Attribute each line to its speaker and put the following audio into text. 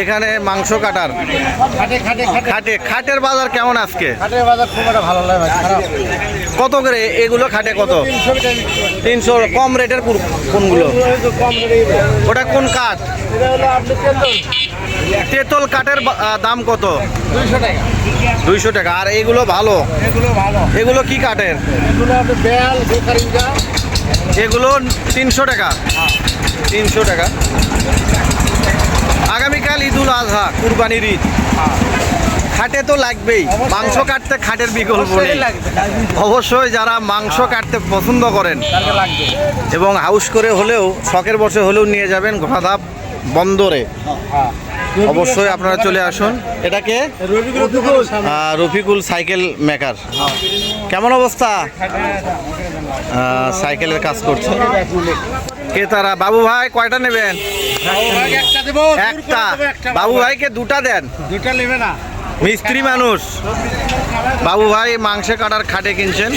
Speaker 1: এখানে মাংস কাটার।
Speaker 2: খাটে খাটে খাটে।
Speaker 1: খাটে খাটের বাজার কেমন আজকে?
Speaker 2: খাটের বাজার খুব একটা ভালো লাগে
Speaker 1: কত করে? এগুলো খাটে কত?
Speaker 2: তিনশো
Speaker 1: কম রেটের কোনগুলো। ওটা কোন কাঠ? তেতল। কাঠের দাম কত?
Speaker 2: দুইশো টাকা।
Speaker 1: দুইশো টাকা। আর এগুলো ভালো?
Speaker 2: এগুলো ভালো।
Speaker 1: এগুলো কি কাঠের?
Speaker 2: এগুলো
Speaker 1: তিনশো টাকা। তিনশো টাকা। আজহা কুরবানির ঈদ। খাটে তো লাগবেই। মাংস কাটতে খাটের বিকল্প নেই। অবশ্যই যারা মাংস কাটতে পছন্দ করেন এবং হাউস করে হলেও শখের বসে হলেও নিয়ে যাবেন ঘোড়াধাপ বন্দরে।
Speaker 2: হ্যাঁ।
Speaker 1: অবশ্যই আপনারা চলে আসুন। এটাকে রফিকুল সাইকেল মেকার। কেমন অবস্থা? সাইকেলের কাজ করছে। ক্রেতারা বাবু ভাই কয়টা নেবেন? একটা বাবু ভাইকে দুটা দেন।
Speaker 2: দুটা নেবে না।
Speaker 1: মিস্ত্রি মানুষ। বাবু ভাই মাংসে কাটার খাটে কিনছেন।